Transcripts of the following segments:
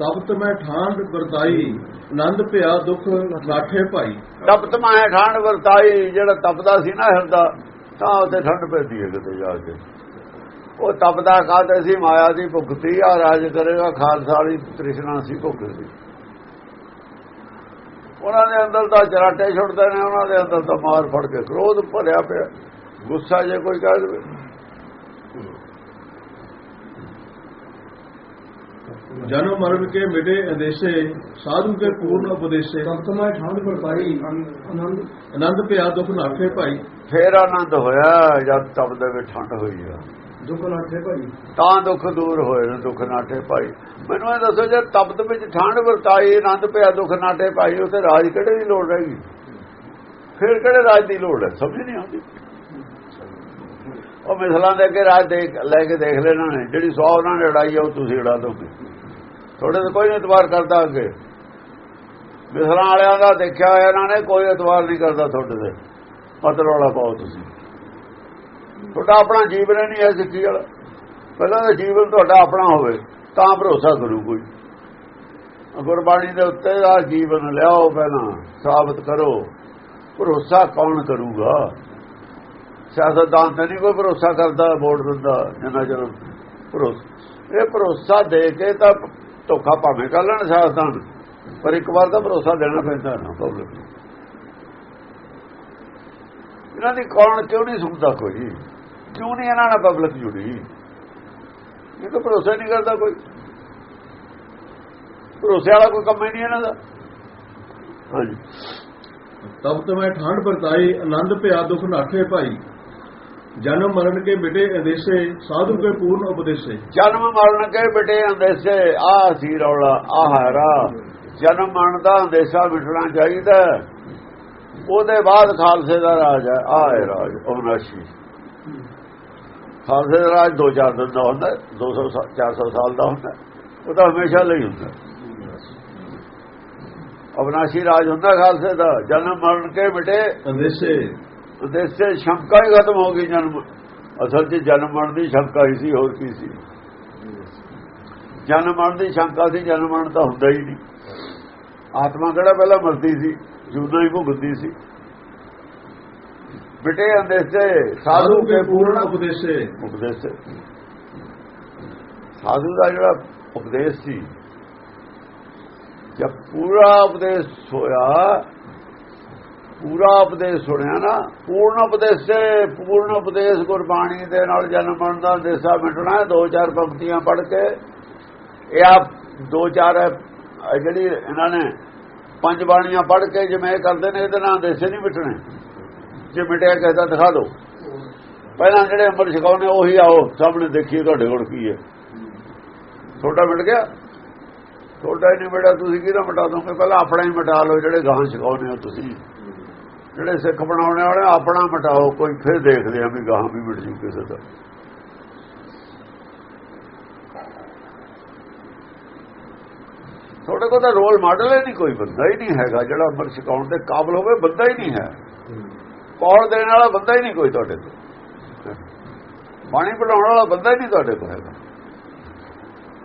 ਤਪਤ ਮੈਂ ਠਾਂਡ ਵਰਤਾਈ, ਆਨੰਦ ਭਿਆ ਦੁਖ ਲਾਠੇ ਭਾਈ। ਤਪਤ ਮਾਏ ਠੰਡ ਵਰਤਾਈ, ਜਿਹੜਾ ਤਪਦਾ ਸੀ ਨਾ ਹਿਰਦਾ, ਤਾਂ ਉੱਥੇ ਠੰਡ ਪੈਂਦੀ ਹੈ ਕਿਤੇ ਜਾ ਕੇ। ਉਹ ਤਪਦਾ ਕਾਹਦੇ ਸੀ? ਮਾਇਆ ਦੀ ਭੁਗਤੀ ਆ, ਰਾਜ ਕਰੇਗਾ, ਖਾਲਸਾ ਵਾਲੀ ਤ੍ਰਿਸ਼ਨਾ ਸੀ ਭੁੱਖ ਸੀ ਉਹਨਾਂ ਦੇ ਅੰਦਰ ਤਾਂ ਚਰਾਟੇ ਛੁੱਟਦੇ ਨੇ, ਉਹਨਾਂ ਦੇ ਅੰਦਰ ਤਾਂ ਮਾਰ ਫੜ ਕੇ ਕ੍ਰੋਧ ਭਰਿਆ ਪਿਆ। ਗੁੱਸਾ ਜੇ ਕੋਈ ਕਹਿ ਦੇਵੇ। ਜਨਮ ਮਰਨ ਕੇ ਮਿਟੇ ਅੰਦੇਸ਼ੇ ਸਾਧੂ ਕੇ ਪੂਰਨ ਉਪਦੇਸ਼ੇ। ਤਪਤਮਾ ਠੰਡ ਵਰਤਾਈ ਆਨੰਦ ਆਨੰਦ ਭਿਆ ਦੁਖ ਲਾਠੇ ਭਾਈ। ਫੇਰ ਆਨੰਦ ਹੋਇਆ ਜਦ ਤਪਦੇ ਵਿੱਚ ਠੰਡ ਹੋਈ ਆ। ਦੁੱਖ ਲਾਠੇ ਭਾਈ। ਤਾਂ ਦੁੱਖ ਦੂਰ ਹੋਏ ਨੇ ਦੁੱਖ ਨਾਟੇ ਭਾਈ। ਮੈਨੂੰ ਇਹ ਦੱਸੋ ਜੇ ਤਪਤ ਵਿੱਚ ਠੰਡ ਵਰਤਾਈ ਆਨੰਦ ਪਿਆ ਦੁੱਖ ਨਾਟੇ ਭਾਈ ਉਥੇ ਰਾਜ ਕਿਹੜੇ ਦੀ ਲੋੜ ਹੈਗੀ? ਫਿਰ ਕਿਹੜੇ ਰਾਜ ਦੀ ਲੋੜ ਹੈ? ਸਮਝ ਨਹੀਂ ਆਉਂਦੀ। ਉਹ ਮਿਸਲਾਂ ਦੇ ਅੱਗੇ ਰਾਜ ਦੇਖ ਲੈ ਕੇ ਦੇਖ ਲੈਣਾ ਨੇ। ਜਿਹੜੀ ਸੌ ਉਹਨਾਂ ਨੇ ਲੜਾਈ ਆ ਉਹ ਤੁਸੀਂ ਲੜਾ ਦੋਗੇ। ਤੁਹਾਡੇ ਤੇ ਕੋਈ ਨਹੀਂ ਇਤਬਾਰ ਕਰਦਾ ਅੱਗੇ। ਮਿਸਲਾਂ ਵਾਲਿਆਂ ਦਾ ਦੇਖਿਆ ਹੋਇਆ, ਇਹਨਾਂ ਨੇ ਕੋਈ ਇਤਬਾਰ ਨਹੀਂ ਕਰਦਾ ਤੁਹਾਡੇ ਤੇ। ਮਤਲਬ ਵਾਲਾ ਪਾਓ ਤੁਸੀਂ। ਤੁਹਾਡਾ ਆਪਣਾ ਜੀਵਨ ਨਹੀਂ ਹੈ ਸਿੱਖੀ ਵਾਲਾ। ਪਹਿਲਾਂ ਤਾਂ ਜੀਵਨ ਤੁਹਾਡਾ ਆਪਣਾ ਹੋਵੇ, ਤਾਂ ਭਰੋਸਾ ਕਰੂ ਕੋਈ। ਗੁਰਬਾਣੀ ਦੇ ਉੱਤੇ ਦਾ ਜੀਵਨ ਲਿਆਓ ਪਹਿਲਾਂ, ਸਾਬਤ ਕਰੋ। ਭਰੋਸਾ ਕੌਣ ਕਰੂਗਾ? ਸਿਆਸਤਦਾਨ ਤੇ ਨਹੀਂ ਕੋਈ ਭਰੋਸਾ ਕਰਦਾ, ਵੋਟ ਦਿੰਦਾ, ਜਿੰਨਾ ਚਿਰ ਭਰੋਸਾ ਇਹ ਭਰੋਸਾ ਦੇ ਕੇ ਤਾਂ ਧੋਖਾ ਭਾਵੇਂ ਕਰ ਲੈਣ ਸਿਆਸਤਦਾਨ ਪਰ ਇੱਕ ਵਾਰ ਤਾਂ ਭਰੋਸਾ ਦੇਣਾ ਪੈਂਦਾ। ਨਾ ਨੂੰ ਇਹਨਾਂ ਦੀ ਕੌਣ ਕਿਉਂ ਨਹੀਂ ਸੁਣਦਾ ਕੋਈ? ਕਿਉਂ ਨਹੀਂ ਇਹਨਾਂ ਨਾਲ ਪਬਲਿਕ ਜੁੜੀ? ਇਹ ਤਾਂ ਭਰੋਸਾ ਨਹੀਂ ਕਰਦਾ ਕੋਈ। ਭਰੋਸੇ ਵਾਲਾ ਕੋਈ ਕੰਮ ਹੀ ਨਹੀਂ ਇਹਨਾਂ ਦਾ। ਹਾਂਜੀ। ਤਪਤ ਮੈਂ ਠਾਂਡ ਵਰਤਾਈ ਆਨੰਦ ਭਿਆ ਦੁਖ ਲਾਠੇ ਭਾਈ। ਜਨਮ ਮਰਨ ਕੇ ਮਿਟੇ ਅੰਦੇਸ਼ੇ ਸਾਧੂ ਕੇ ਪੂਰਨ ਉਪਦੇਸ਼ੇ। ਜਨਮ ਮਰਨ ਕੇ ਬਿਟੇ ਅੰਦੇਸੇ ਆ ਸੀ ਰੌਲਾ ਆ ਹਾਰਾ ਜਨਮ ਮਰਨ ਦਾ ਅੰਦੇਸਾ ਮਿਟਣਾ ਚਾਹੀਦਾ। ਉਹਦੇ ਬਾਅਦ ਖਾਲਸੇ ਦਾ ਰਾਜ ਹੈ ਆ ਹੈ ਰਾਜ ਅਵਨਾਸ਼ੀ ਖਾਲਸੇ ਦਾ ਰਾਜ 2-4 ਦਿਨ ਦਾ ਹੁੰਦਾ 200 400 ਸਾਲ ਦਾ ਹੁੰਦਾ ਉਹ ਤਾਂ ਹਮੇਸ਼ਾ ਲਈ ਹੁੰਦਾ ਅਵਨਾਸ਼ੀ ਰਾਜ ਹੁੰਦਾ ਖਾਲਸੇ ਦਾ ਜਨਮ ਮਰਨ ਕੇ ਮਿਟੇ ਅੰਦੇਸ਼ੇ। ਉਦੇਸੇ ਸ਼ੰਕਾ ਹੀ ਖਤਮ ਹੋ ਗਈ ਜਨਮ। ਅਸਲ 'ਚ ਜਨਮ ਮਰਨ ਦੀ ਸ਼ੰਕਾ ਹੀ ਸੀ, ਹੋਰ ਕੀ ਸੀ? ਜਨਮ ਮਰਨ ਦੀ ਸ਼ੰਕਾ ਸੀ, ਜਨਮ ਮਰਨ ਤਾਂ ਹੁੰਦਾ ਹੀ ਨਹੀਂ। ਆਤਮਾ ਕਿਹੜਾ ਪਹਿਲਾਂ ਮਰਦੀ ਸੀ? ਜੁਦਾ ਹੀ ਭੁਗਦੀ ਸੀ। ਬਿਟੇ ਅੰਦੇਸੇ, ਸਾਧੂ ਕੇ ਪੂਰਨ ਉਪਦੇਸ਼ੇ। ਉਪਦੇਸ਼। ਸਾਧੂ ਦਾ ਜਿਹੜਾ ਉਪਦੇਸ਼ ਸੀ, ਜਦ ਪੂਰਾ ਉਪਦੇਸ਼ ਹੋਇਆ ਪੂਰਾ ਉਪਦੇਸ਼ ਸੁਣਿਆ ਨਾ, ਪੂਰਨ ਉਪਦੇਸ਼ ਸੇ ਪੂਰਨ ਉਪਦੇਸ਼ ਗੁਰਬਾਣੀ ਦੇ ਨਾਲ ਜਨਮ ਮਰਨ ਦਾ ਦੇਸਾ ਮਿਟਣਾ, ਦੋ ਚਾਰ ਪੰਕਤੀਆਂ ਪੜ੍ਹ ਕੇ, ਇਹ ਆ ਦੋ ਚਾਰ ਜਿਹੜੀ ਇਹਨਾਂ ਨੇ ਪੰਜ ਬਾਣੀਆਂ ਪੜ੍ਹ ਕੇ ਜਿਵੇਂ ਕਰਦੇ ਨੇ, ਇਹਦੇ ਨਾਲ ਦੇਸੇ ਨਹੀਂ ਮਿਟਣੇ। ਜੇ ਮਿਟਿਆ ਕਹਿੰਦਾ ਦਿਖਾ ਦਿਓ। ਪਹਿਲਾਂ ਜਿਹੜੇ ਅੰਮ੍ਰਿਤ ਛਕਾਉਣੇ ਉਹੀ ਆਓ, ਸਾਹਮਣੇ ਦੇਖੀਏ ਤੁਹਾਡੇ ਕੋਲ ਕੀ ਹੈ। ਤੁਹਾਡਾ ਮਿਟ ਗਿਆ? ਤੁਹਾਡਾ ਹੀ ਨਹੀਂ ਮਿਟਿਆ, ਤੁਸੀਂ ਕਿਹਦਾ ਮਿਟਾ ਦੋਗੇ? ਪਹਿਲਾਂ ਆਪਣਾ ਹੀ ਮਿਟਾ ਲਓ, ਜਿਹੜੇ ਗਾਂ ਛਕਾਉਣੇ ਹੋ ਤੁਸੀਂ। ਜਿਹੜੇ ਸਿੱਖ ਬਣਾਉਣੇ ਵਾਲੇ, ਆਪਣਾ ਮਿਟਾਓ, ਕੋਈ ਫਿਰ ਦੇਖਦੇ ਆ ਵੀ ਗਾਹਾਂ ਵੀ ਮਿਟ ਜੂ ਕਿਸੇ ਦਾ। ਤੁਹਾਡੇ ਕੋਲ ਤਾਂ ਰੋਲ ਮਾਡਲ ਹੀ ਨਹੀਂ ਕੋਈ, ਬੰਦਾ ਹੀ ਨਹੀਂ ਹੈਗਾ ਜਿਹੜਾ ਅੰਮ੍ਰਿਤ ਛਕਾਉਣ ਦੇ ਕਾਬਲ ਹੋਵੇ, ਬੰਦਾ ਹੀ ਨਹੀਂ ਹੈ। ਪੌੜ ਦੇਣ ਵਾਲਾ ਬੰਦਾ ਹੀ ਨਹੀਂ ਕੋਈ ਤੁਹਾਡੇ ਕੋਲ। ਬਾਣੀ ਪੜਾਉਣ ਵਾਲਾ ਬੰਦਾ ਹੀ ਨਹੀਂ ਤੁਹਾਡੇ ਕੋਲ ਹੈਗਾ।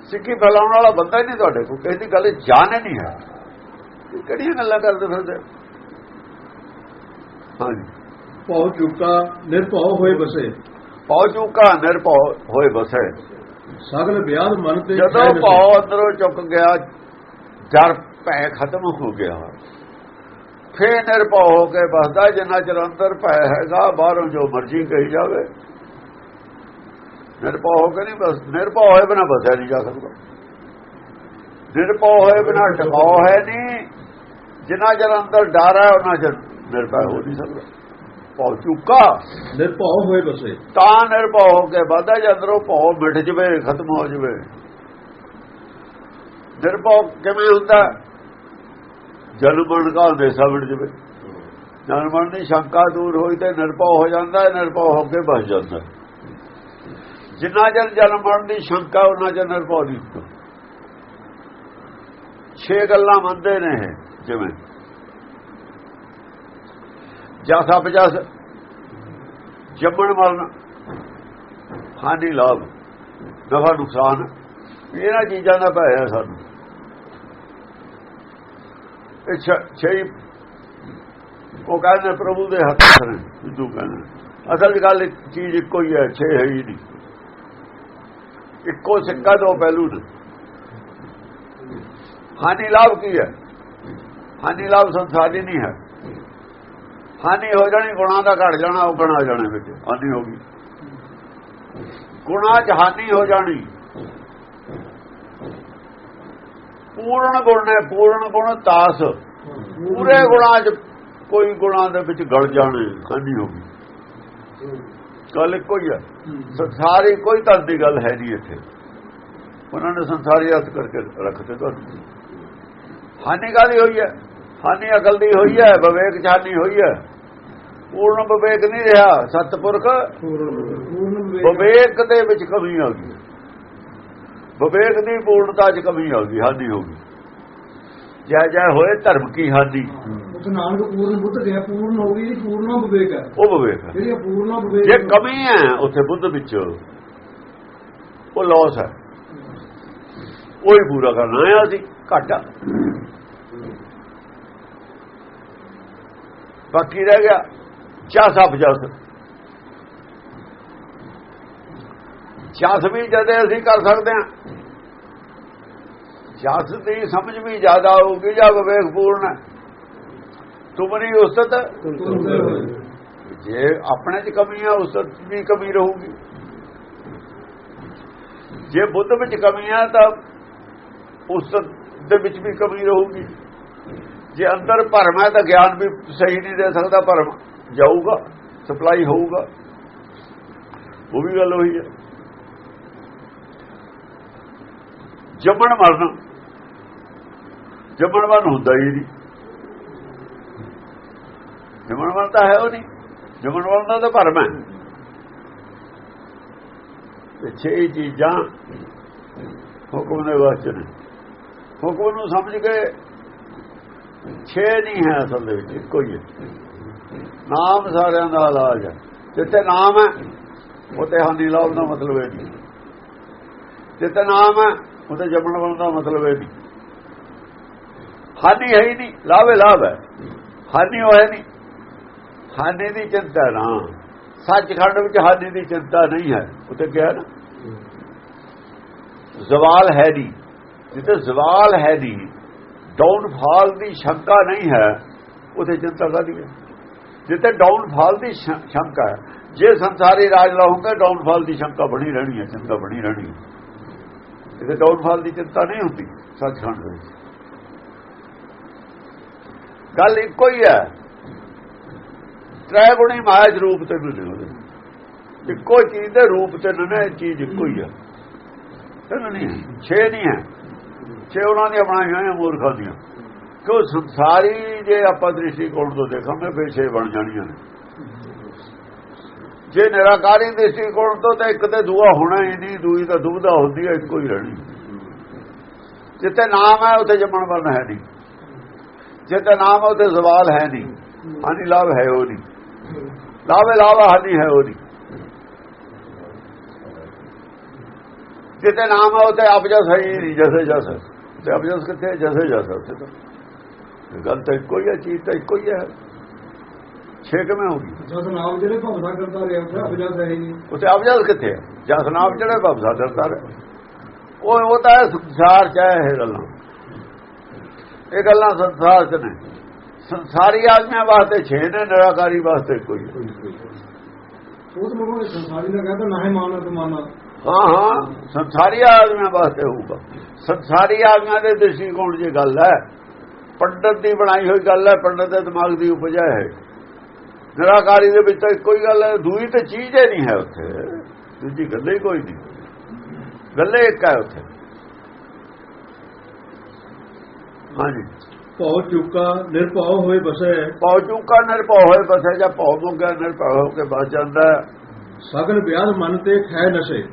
ਸਿੱਖੀ ਫੈਲਾਉਣ ਵਾਲਾ ਬੰਦਾ ਹੀ ਨਹੀਂ ਤੁਹਾਡੇ ਕੋਲ। ਕਿਸੇ ਦੀ ਗੱਲ ਜਾਣ ਹੀ ਨਹੀਂ ਹੈ। ਕਿਹੜੀਆਂ ਗੱਲਾਂ ਕਰਦੇ ਫਿਰਦੇ? ਹਾਂਜੀ। ਭਉ ਚੁੱਕਾ ਨਿਰਭਉ ਹੋਏ ਬਸੇ ਪਹੁ ਚੁੱਕਾ ਨਿਰਭਉ ਹੋਏ ਬਸੇ ਸਗਲ ਵਿਆਦ ਮਨ ਤੇ ਜਦੋਂ। ਭਉ ਅੰਦਰੋਂ ਚੁੱਕ ਗਿਆ ਜਰ ਭੈ ਖਤਮ ਹੋ ਗਿਆ। ਫੇਰ ਨਿਰਭਉ ਹੋ ਕੇ ਬਸਦਾ ਜਿੰਨਾ ਚਿਰ ਅੰਦਰ ਭੈ ਹੈਗਾ ਬਾਹਰੋਂ ਜੋ ਮਰਜ਼ੀ ਕਹੀ ਜਾਵੇ। ਨਿਰਭਉ ਹੋ ਕੇ ਨਹੀਂ ਬਸ ਨਿਰਭਉ ਹੋਏ ਬਿਨਾ ਬਸਿਆ ਨਹੀਂ ਜਾ ਸਕਦਾ। ਨਿਰਭਉ ਹੋਏ ਬਿਨਾ ਟਿਕਾਉ ਹੈ ਨਹੀਂ। ਜਿੰਨਾ ਚਿਰ ਅੰਦਰ ਡਰ ਹੈ ਉਹਨਾਂ ਚਿਰ ਨਿਰਭੈ ਹੋ ਨਹੀਂ ਸਕਦਾ। ਭਉ ਚੁੱਕਾ। ਨਿਰਭਉ ਹੋਏ ਬਸੇ। ਤਾਂ ਨਿਰਭਉ ਹੋ ਕੇ ਵਾਧਾ ਜੇ ਅੰਦਰੋਂ ਭਉ ਮਿਟ ਜਵੇ ਖਤਮ ਹੋ ਜਵੇ। ਨਿਰਭਉ ਕਿਵੇਂ ਹੁੰਦਾ? ਜਨਮ ਮਰਨ ਦਾ ਅੰਦੇਸਾ ਮਿਟ ਜਵੇ। ਜਨਮ ਮਰਨ ਦੀ ਸ਼ੰਕਾ ਦੂਰ ਹੋਈ ਤੇ ਨਿਰਭਉ ਹੋ ਜਾਂਦਾ ਨਿਰਭਉ ਹੋ ਕੇ ਬਸ ਜਾਂਦਾ। ਜਿੰਨਾ ਚਿਰ ਜਨਮ ਮਰਨ ਦੀ ਸ਼ੰਕਾ ਉਹਨਾਂ ਚਿਰ ਨਿਰਭਉ ਹੁੰਦਾ। ਛੇ ਗੱਲਾਂ ਮੰਨਦੇ ਨੇ ਇਹ, ਜਿਵੇਂ ਜਸ ਅਪਜਸ ਜੰਮਣ ਮਰਨ, ਹਾਨੀ ਲਾਭ, ਨਫਾ ਨੁਕਸਾਨ, ਇਹਨਾਂ ਚੀਜ਼ਾਂ ਦਾ ਭੈ ਹੈ ਸਾਨੂੰ। ਇਹ ਛ- ਛੇ ਉਹ ਕਹਿੰਦੇ ਪ੍ਰਭੂ ਦੇ ਹੱਥ ਨੇ, ਸਿੱਧੂ ਕਹਿੰਦੇ ਅਸਲ 'ਚ ਗੱਲ ਇੱਕ ਚੀਜ਼ ਇੱਕੋ ਹੀ ਹੈ, ਛੇ ਹੈ ਹੀ ਨਹੀਂ। ਇੱਕੋ ਸਿੱਕਾ ਦੋ ਪਹਿਲੂ ਨੇ। ਹਾਨੀ ਲਾਭ ਕੀ ਹੈ? ਹਾਨੀ ਲਾਭ ਸੰਸਾਰੀ ਨਹੀਂ ਹੈ। ਹਾਨੀ ਹੋ ਜਾਣੀ, ਗੁਣਾ ਦਾ ਘਟ ਜਾਣਾ, ਉਹ ਬਣਾ ਜਾਣੇ ਵਿੱਚ ਹਾਨੀ ਹੋ ਗਈ। ਗੁਣਾ ਚ ਹਾਨੀ ਹੋ ਜਾਣੀ। ਪੂਰਨ ਗੁਣ ਨੇ, ਪੂਰਨ ਗੁਣ ਤਾਸ। ਪੂਰੇ ਗੁਣਾ ਚ ਕੋਈ ਗੁਣਾ ਦੇ ਵਿੱਚ ਗਲ ਜਾਣੇ ਹਾਨੀ ਹੋ ਗਈ। ਗੱਲ ਇੱਕੋ ਹੀ ਹੈ ਸੰਸਾਰੀ ਕੋਈ ਤਾਂ ਦੀ ਗੱਲ ਹੈ ਨਹੀਂ ਇੱਥੇ। ਉਹਨਾਂ ਨੇ ਸੰਸਾਰੀ ਅਰਥ ਕਰਕੇ ਰੱਖਦੇ ਤੁਹਾਨੂੰ ਹਾਨੀ ਕਾਹਦੀ ਹੋਈ ਹੈ? ਹਾਨੀ ਅਕਲ ਦੀ ਹੋਈ ਹੈ, ਵਿਵੇਕ ਚ ਹੋਈ ਹੈ। ਪੂਰਨ ਵਿਵੇਕ ਨਹੀਂ ਰਿਹਾ ਸਤਪੁਰਖ। ਪੂਰਨ ਵਿਵੇਕ। ਦੇ ਵਿੱਚ ਕਮੀ ਆ ਗਈ। ਵਿਵੇਕ ਦੀ ਪੂਰਨਤਾ 'ਚ ਕਮੀ ਆ ਗਈ ਹਾਨੀ ਹੋ ਗਈ। ਜੈ ਜੈ ਹੋਏ ਧਰਮ ਕੀ ਹਾਨੀ। ਉਸ ਨਾਨਕ ਪੂਰਨ ਬੁੱਧ ਗਿਆ ਪੂਰਨ ਹੋ ਗਈ ਪੂਰਨਾ ਵਿਵੇਕ ਹੈ ਉਹ ਵਿਵੇਕ ਹੈ ਜਿਹੜੀ ਪੂਰਨਾ ਵਿਵੇਕ ਜੇ ਕਮੀ ਹੈ ਉੱਥੇ ਬੁੱਧ ਵਿੱਚ ਉਹ ਲਾਸ ਹੈ। ਉਹ ਹੀ ਪੂਰਾ ਕਰਨਾ ਹੈ ਅਸੀਂ ਘਾਟਾ। ਬਾਕੀ ਰਹਿ ਗਿਆ। ਜਸ ਅਪ ਜਸ ਜਸ ਵੀ ਜਦੇ ਅਸੀਂ ਕਰ ਸਕਦੇ ਹਾਂ। ਜਸ ਦੀ ਸਮਝ ਵੀ ਜ਼ਿਆਦਾ ਹੋਊਗੀ, ਜਾਂ ਵਿਵੇਕ ਪੂਰਨ ਹੈ। ਤੁਮਰੀ ਉਸਤ ਜੇ ਆਪਣੇ 'ਚ ਕਮੀ ਹੈ ਉਸਤ ਵੀ ਕਮੀ ਰਹੂਗੀ। ਜੇ ਬੁੱਧ ਵਿੱਚ ਕਮੀ ਹੈ ਤਾਂ ਉਸਤ ਦੇ ਵਿੱਚ ਵੀ ਕਮੀ ਰਹੂਗੀ। ਜੇ ਅੰਦਰ ਭਰਮ ਹੈ, ਤਾਂ ਗਿਆਨ ਵੀ ਸਹੀ ਨਹੀਂ ਦੇ ਸਕਦਾ ਭਰਮ। ਜਾਊਗਾ ਸਪਲਾਈ ਹੋਊਗਾ। ਉਹ ਵੀ ਗੱਲ ਹੋਈ ਹੈ। ਜੰਮਣ ਮਰਨ। ਜੰਮਣ ਮਰਨ ਹੁੰਦਾ ਹੀ ਨਹੀਂ। ਜੰਮਣ ਮਰਨ ਤਾਂ ਹੈ ਉਹ ਨਹੀਂ। ਜੰਮਣ ਮਰਨ ਦਾ ਤਾਂ ਭਰਮ ਹੈ। ਤੇ ਛੇ ਚੀਜ਼ਾਂ ਹੁਕਮ ਦੇ ਵਾਸਤੇ ਨੇ ਹੁਕਮ ਨੂੰ ਸਮਝ ਕੇ ਛੇ ਨਹੀਂ ਹੈ ਅਸਲ ਦੇ ਵਿੱਚ, ਇੱਕੋ ਹੀ ਹੈ। ਨਾਮ ਸਾਰਿਆਂ ਦਾ ਇਲਾਜ ਹੈ। ਜਿੱਥੇ ਨਾਮ ਹੈ, ਉੱਥੇ ਹਾਨੀ ਲਾਭ ਦਾ ਮਤਲਬ ਹੈ ਨਹੀਂ। ਜਿੱਥੇ ਨਾਮ ਹੈ, ਉੱਥੇ ਜੰਮਣ ਮਰਨ ਦਾ ਮਤਲਬ ਹੈ ਨਹੀਂ। ਹਾਨੀ ਹੈ ਹੀ ਨਹੀਂ, ਲਾਭ ਹੈ ਲਾਭ ਹੈ। ਹਾਨੀ ਹੋਇਆ ਨਹੀਂ। ਹਾਨੀ ਦੀ ਚਿੰਤਾ ਨਾ। ਸੱਚਖੰਡ ਵਿੱਚ ਹਾਨੀ ਦੀ ਚਿੰਤਾ ਨਹੀਂ ਹੈ। ਉੱਥੇ ਕਿਹਾ ਨਾ। ਜ਼ਵਾਲ ਹੈ ਨਹੀਂ। ਜਿੱਥੇ ਜ਼ਵਾਲ ਹੈ ਨਹੀਂ, ਡਾਊਨਫਾਲ ਦੀ ਸ਼ੰਕਾ ਨਹੀਂ ਹੈ, ਉੱਥੇ ਚਿੰਤਾ ਕਾਹਦੀ ਹੈ? ਜਿੱਥੇ ਡਾਊਨਫਾਲ ਦੀ ਸ਼- ਸ਼ੰਕਾ ਹੈ। ਜੇ ਸੰਸਾਰੀ ਰਾਜ ਲਾਉਂਗੇ ਡਾਊਨਫਾਲ ਦੀ ਸ਼ੰਕਾ ਬਣੀ ਰਹਿਣੀ ਹੈ ਚਿੰਤਾ ਬਣੀ ਰਹਿਣੀ ਹੈ। ਇਹਦੇ ਡਾਊਨਫਾਲ ਦੀ ਚਿੰਤਾ ਨਹੀਂ ਹੁੰਦੀ, ਸੱਚਖੰਡ ਦੇ ਗੱਲ ਇੱਕੋ ਹੀ ਹੈ। ਤ੍ਰੈ ਗੁਣੀ ਮਾਇਆ ਰੂਪ ਤੇ ਮਿਲੇ ਉਹਦੇ ਇੱਕੋ ਚੀਜ਼ ਦੇ ਰੂਪ ਤੇ ਨਾ ਚੀਜ਼ ਇੱਕੋ ਹੀ ਹੈ। ਨਹੀਂ ਛੇ ਨਹੀਂ ਹੈ। ਛੇ ਉਹਨਾਂ ਦੀਆਂ ਬਣਾਈਆਂ ਹੋਈਆਂ, ਮੂਰਖਾਂ ਦੀਆਂ। ਕਿਉਂ ਸੰਸਾਰੀ ਜੇ ਆਪਾਂ ਦ੍ਰਿਸ਼ਟੀਕੋਣ ਤੋਂ ਦੇਖਾਂਗੇ, ਫਿਰ ਛੇ ਬਣ ਜਾਣੀਆਂ ਨੇ। ਜੇ ਨਿਰਾਕਾਰੀ ਦ੍ਰਿਸ਼ਟੀਕੋਣ ਤੋਂ ਤਾਂ ਇੱਕ ਤੇ ਦੂਆ ਹੋਣਾ ਹੀ ਨਹੀਂ, ਦੂਈ ਤਾਂ ਦੁਬਦਾ ਹੁੰਦੀ ਹੈ ਇੱਕੋ ਹੀ ਰਹਿਣੀ। ਜਿੱਥੇ ਨਾਮ ਹੈ, ਉੱਥੇ ਜੰਮਣ ਵਰਨ ਹੈ ਨਹੀਂ। ਜਿੱਥੇ ਨਾਮ ਹੈ, ਉੱਥੇ ਸਵਾਲ ਹੈ ਨਹੀਂ। ਹਾਨੀ ਲਾਭ ਹੈ ਉਹ ਨਹੀਂ। ਲਾਭ ਲਾਭ ਹਾਨੀ ਹੈ ਉਹ ਨਹੀਂ। ਜਿੱਥੇ ਨਾਮ ਹੈ, ਉੱਥੇ ਅਬਜਸ ਹੈ ਨਹੀਂ, ਜਸੇ ਜਸ ਤੇ ਅਬਜਸ ਕਿੱਥੇ ਹੈ? ਜਸੇ ਜਸ ਉੱਥੇ ਤਾਂ। ਗੱਲ ਤਾਂ ਇੱਕੋ ਹੀ ਹੈ ਚੀਜ਼ ਤਾਂ ਇੱਕੋ ਹੀ ਹੈ। ਛੇ ਕਿਵੇਂ ਹੋ ਗਈ। ਜਦ ਨਾਮ ਜਿਹੜੇ ਭਵਦਾ ਕਰਦਾ ਰਿਹਾ ਉੱਥੇ ਅਭਜਾ ਹੈ ਨਹੀਂ। ਉੱਥੇ ਅਬਜਸ ਕਿੱਥੇ ਹੈ? ਜਸ ਨਾਮ ਜਿਹੜੇ ਬਬਸਾ ਕਰਦਾ ਰਹੇ। ਉਹ ਉਹ ਤਾਂ ਹੈ ਸੰਸਾਰ ਚ ਹੈ ਇਹ ਗੱਲਾਂ। ਇਹ ਗੱਲਾਂ ਸੰਸਾਰ ਚ ਨੇ। ਸੰਸਾਰੀ ਆਦਮੀਆਂ ਵਾਸਤੇ ਛੇ ਨੇ ਨਿਰਾਕਾਰੀ ਵਾਸਤੇ ਕੋਈ ਉਹ ਤਾਂ ਮਗਰ ਸੰਸਾਰੀ ਦਾ ਕਹਿੰਦਾ ਨਾ ਹੈ ਮਾਨਾ ਤੁਮਾਨਾ ਹਾਂ ਹਾਂ ਸੰਸਾਰੀ ਆਦਮੀਆਂ ਵਾਸਤੇ ਹੋਊਗਾ। ਸੰਸਾਰੀ ਆਦਮੀਆਂ ਦੇ ਦ੍ਰਿਸ਼ਟੀਕੋਣ ਦੀ ਗੱਲ ਹੈ। ਪੰਡਤ ਦੀ ਬਣਾਈ ਹੋਈ ਗੱਲ ਹੈ ਪੰਡਤ ਦੇ ਦਿਮਾਗ ਦੀ ਉਪਜ ਹੈ। ਨਿਰਾਕਾਰੀ ਦੇ ਵਿੱਚ ਤਾਂ ਹੀ ਗੱਲ ਹੈ ਦੂਈ ਤੇ ਚੀਜ਼ ਹੀ ਨਹੀਂ ਹੈ ਉੱਥੇ। ਦੂਜੀ ਗੱਲ ਹੀ ਕੋਈ ਨਹੀਂ। ਗੱਲੇ ਇੱਕ ਹੈ ਉੱਥੇ। ਹਾਂਜੀ। ਭਉ ਚੁੱਕਾ ਨਿਰਭਉ ਹੋਏ ਬਸੈ। ਪੌ ਚੁੱਕਾ ਨਿਰਭਉ ਹੋਏ ਬਸੇ ਜਾਂ ਭਉ ਮੁੱਕਿਆ ਨਿਰਭਉ ਹੋ ਕੇ ਬਚ ਜਾਂਦਾ ਹੈ। ਸਗਲ ਵਿਆਦ ਮਨ ਤੇ ਖੈ ਨਸ਼ੇ।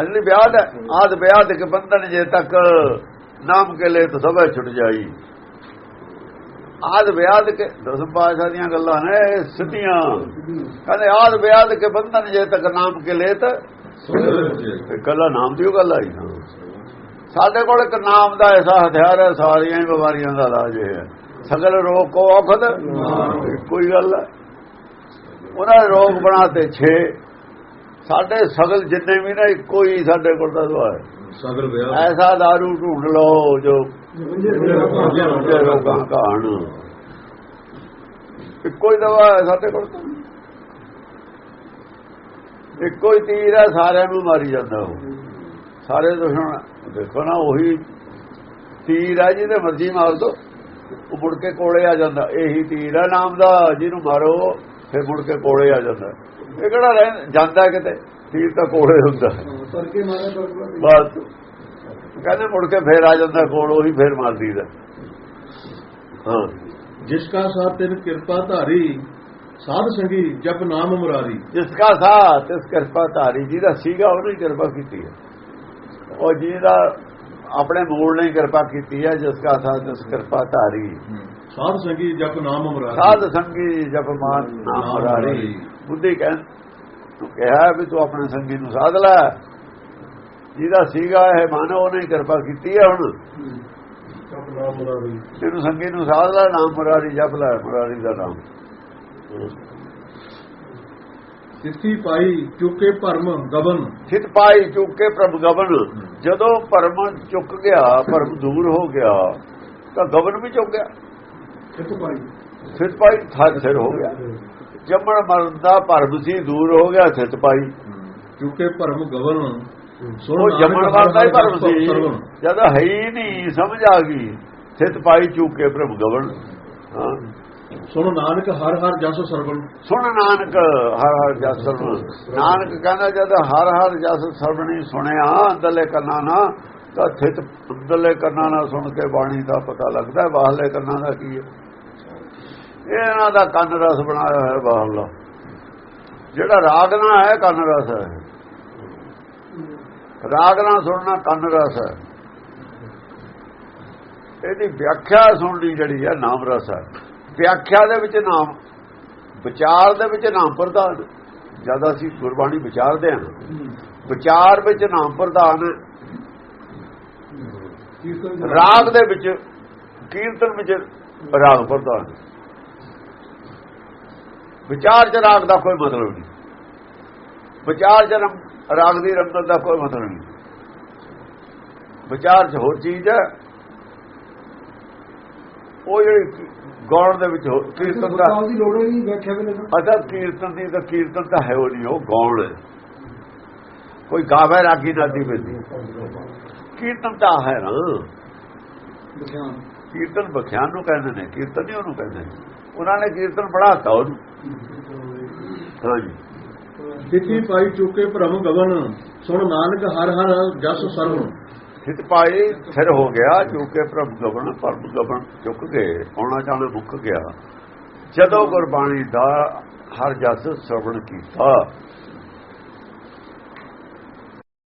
ਅਗਲੀ ਵਿਆਹ ਹੈ ਆਦ ਵਿਆਹ ਦੇ ਕੇ ਬੰਧਨ ਜੇ ਤੱਕ ਨਾਮ ਕੇ ਲੈ ਤਾਂ ਸਭੇ ਛੁੱਟ ਜਾਈ। ਆਦ ਵਿਆਹ ਕੇ ਦਸਮ ਪਾਸ਼ਾ ਦੀਆਂ ਗੱਲਾਂ ਨੇ, ਸਿੱਧੀਆਂ। ਕਹਿੰਦੇ ਆਦ ਵਿਆਹ ਕੇ ਬੰਧਨ ਜੇ ਤੱਕ ਨਾਮ ਕੇ ਲੈ ਤਾਂ ਕੱਲਾ ਨਾਮ ਦੀ ਗੱਲ ਆਈ। ਸਾਡੇ ਕੋਲ ਇੱਕ ਨਾਮ ਦਾ ਐਸਾ ਹਥਿਆਰ ਹੈ, ਸਾਰੀਆਂ ਹੀ ਬਿਮਾਰੀਆਂ ਦਾ ਇਲਾਜ ਇਹ ਹੈ। ਸਗਲ ਰੋਗ ਕੋ ਔਖਦ? ਕੋਈ ਗੱਲ ਹੈ। ਉਹਨਾਂ ਨੇ ਰੋਗ ਬਣਾਤੇ 6 ਸਾਡੇ ਸਗਲ ਜਿੰਨੇ ਵੀ ਨਾ, ਇੱਕੋ ਹੀ ਸਾਡੇ ਕੋਲ ਦਾ ਦਵਾ ਹੈ। ਸਗਲ ਵਿਆਹ ਐਸਾ दारू ਢੂੰਡ ਲਓ ਜੋ ਜੇ ਕਾਣ। ਇੱਕੋ ਹੀ ਦਵਾ ਹੈ ਸਾਡੇ ਕੋਲ ਤਾਂ। ਇੱਕੋ ਹੀ ਤੀਰ ਹੈ, ਸਾਰਿਆਂ ਨੂੰ ਮਾਰੀ ਜਾਂਦਾ ਉਹ। ਸਾਰੇ ਦੁਸ਼ਮਣ ਦੇਖੋ ਨਾ, ਉਹੀ ਤੀਰ ਹੈ ਜਿਹਦੇ ਮਰਜ਼ੀ ਮਾਰ ਦੋ। ਉਹ ਮੁੜ ਕੇ ਕੋਲੇ ਆ ਜਾਂਦਾ। ਇਹੀ ਤੀਰ ਹੈ ਨਾਮ ਦਾ, ਜਿਹਨੂੰ ਮਾਰੋ। ਫਿਰ ਮੁੜ ਕੇ ਕੋਲੇ ਆ ਜਾਂਦਾ। ਇਹ ਕਿਹੜਾ ਰਹਿ- ਜਾਂਦਾ ਕਿਤੇ? ਤੀਰ ਤਾਂ ਕੋਲੇ ਹੁੰਦਾ ਬਸ। ਕਹਿੰਦੇ ਮੁੜ ਕੇ ਫੇਰ ਆ ਜਾਂਦਾ ਕੋਲ ਉਹੀ ਫੇਰ ਮਾਰ ਦੀਦਾ ਹਾਂ। ਜਿਸ ਕਾ ਸਾਥ ਤਿਨ ਕਿਰਪਾ ਧਾਰੀ ਸਾਧ ਸੰਗੀ ਜਪ ਨਾਮ ਮੁਰਾਰੀ। ਜਿਸ ਕਾ ਸਾਥ ਇਸ ਕਿਰਪਾ ਧਾਰੀ ਜਿਹਦਾ ਸੀਗਾ ਉਹਨੇ ਕਿਰਪਾ ਕੀਤੀ ਹੈ। ਉਹ ਜਿਹਦਾ ਆਪਣੇ ਮੂਲ ਨੇ ਕਿਰਪਾ ਕੀਤੀ ਹੈ ਜਿਸ ਕਾ ਸਾਥ ਇਸ ਕਿਰਪਾ ਧਾਰੀ। ਸਾਧ ਸੰਗੀ ਜਪ ਨਾਮ ਮੁਰਾਰੀ। ਸਾਧ ਸੰਗੀ ਜਪ ਮਾਨ ਨਾਮ ਮੁਰਾਰੀ। ਬੁੱਧੀ ਕਹਿੰ ਤੂੰ ਕਿਹਾ ਵੀ ਤੂੰ ਆਪਣੇ ਸੰਗੀ ਨੂੰ ਸਾਧ ਲੈ। ਜਿਹਦਾ ਸੀਗਾ ਇਹ ਮਨ ਉਹਨੇ ਕਿਰਪਾ ਕੀਤੀ ਹੈ ਹੁਣ। ਇਹਨੂੰ ਸੰਗੀ ਨੂੰ ਸਾਧ ਲੈ ਨਾਮ ਮੁਰਾਰੀ ਜਪ ਲੈ ਮੁਰਾਰੀ ਦਾ ਨਾਮ। ਸਿੱਧੀ ਪਾਈ ਚੁੱਕੇ ਭਰਮ ਗਬਨ। ਥਿਤ ਪਾਈ ਚੁੱਕ ਪ੍ਰਭ ਗਵਨ ਜਦੋਂ ਭਰਮ ਚੁੱਕ ਗਿਆ ਭਰਮ ਦੂਰ ਹੋ ਗਿਆ ਤਾਂ ਗਵਨ ਵੀ ਚੁੱਕ ਗਿਆ। ਕਿਤ ਪਾਈ ਥਰ ਸਿਰ ਹੋ ਗਿਆ। ਜੰਮਣ ਮਰਨ ਦਾ ਭਰਮ ਸੀ ਦੂਰ ਹੋ ਗਿਆ ਥਿਤ ਪਾਈ ਚੁੱਕੇ ਭਰਮ ਗਬਨ ਉਹ ਜੰਮਣ ਵਾਲਾ ਹੀ ਭਰਮ ਸੀ। ਜਦ ਹੈ ਹੀ ਨਹੀਂ ਸਮਝ ਆ ਗਈ। ਥਿਤ ਪਾਈ ਚੁੱਕ ਪ੍ਰਭ ਗਵਨ। ਸੁਣ ਨਾਨਕ ਹਰ ਹਰ ਜਸ ਸਰਵਣ। ਸੁਣ ਨਾਨਕ ਹਰ ਹਰ ਜਸ ਸਰਵਣ। ਨਾਨਕ ਕਹਿੰਦਾ ਜਦ ਹਰ ਹਰ ਜਸ ਸਰਵਣੀ ਸੁਣਿਆ ਅੰਦਰਲੇ ਕੰਨਾਂ ਨਾਲ ਤਾਂ ਥਿਤ ਅੰਦਰਲੇ ਕੰਨਾਂ ਨਾਲ ਸੁਣ ਕੇ ਬਾਣੀ ਦਾ ਪਤਾ ਲੱਗਦਾ ਹੈ, ਬਾਹਰਲੇ ਕੰਨਾਂ ਦਾ ਕੀ ਹੈ। ਇਹਨਾਂ ਦਾ ਕੰਨ ਰਸ ਬਣਾਇਆ ਹੋਇਆ ਬਾਹਰਲਾ। ਜਿਹੜਾ ਰਾਗ ਨਾ ਹੈ ਕੰਨ ਰਸ ਹੈ। ਰਾਗ ਨਾਲ ਸੁਣਨਾ ਕੰਨ ਰਸ ਹੈ। ਇਹਦੀ ਵਿਆਖਿਆ ਸੁਣਨੀ ਜਿਹੜੀ ਹੈ ਨਾਮ ਰਸ ਹੈ। ਵਿਆਖਿਆ ਦੇ ਵਿੱਚ ਨਾਮ ਵਿਚਾਰ ਦੇ ਵਿੱਚ ਨਾਮ ਪ੍ਰਧਾਨ। ਜਦ ਅਸੀਂ ਗੁਰਬਾਣੀ ਵਿਚਾਰਦੇ ਹਾਂ ਵਿਚਾਰ ਵਿੱਚ ਨਾਮ ਪ੍ਰਧਾਨ ਰਾਗ ਦੇ ਵਿੱਚ ਕੀਰਤਨ ਵਿੱਚ ਰਾਗ ਹੈ। ਵਿਚਾਰ ਚ ਰਾਗ ਦਾ ਕੋਈ ਮਤਲਬ ਨਹੀਂ। ਵਿਚਾਰ ਚ ਰੰਗ- ਦੀ ਰੰਗਤ ਦਾ ਕੋਈ ਮਤਲਬ ਨਹੀਂ। ਵਿਚਾਰ ਚ ਹੋਰ ਚੀਜ਼ ਹੈ। ਉਹ ਜਿਹੜੀ ਗਾਉਣ ਦੇ ਵਿੱਚ ਕੀਰਤਨ ਦਾ ਅਦਾ ਕੀਰਤਨ ਦੀ ਤਾਂ ਕੀਰਤਨ ਤਾਂ ਹੈ ਉਹ ਨਹੀਂ ਉਹ ਗਾਉਣ ਕੋਈ ਗਾਵੇ ਰਾਗੀ ਨਾਦੀ ਪੈਂਦੀ ਕੀਰਤਨ ਤਾਂ ਹੈ ਨਾ ਬਿਆਨ ਕੀਰਤਨ ਬਖਿਆਨ ਨੂੰ ਕਹਿੰਦੇ ਨੇ ਕੀਰਤਨ ਨਹੀਂ ਉਹਨੂੰ ਕਹਿੰਦੇ ਉਹਨਾਂ ਨੇ ਕੀਰਤਨ ਪੜਾਤਾ ਉਹਨੂੰ। ਹਾਂਜੀ। ਸਿੱਧੀ ਪਾਈ ਚੁੱਕੇ ਭਰਮ ਗਬਨ ਸੁਣ ਨਾਨਕ ਹਰ ਹਰ ਜਸ ਸਰਵਣ ਸਿੱਧ ਪਾਈ ਸਿਰ ਹੋ ਗਿਆ ਚੁੱਕੇ ਪ੍ਰਭ ਗਵਨ ਪ੍ਰਭ ਗਵਨ ਚੁੱਕ ਗਏ ਆਉਣਾ ਜਾਣਾ ਮੁੱਕ ਗਿਆ। ਜਦੋਂ ਗੁਰਬਾਣੀ ਦਾ ਹਰ ਜਸ ਸਰਵਣ ਕੀਤਾ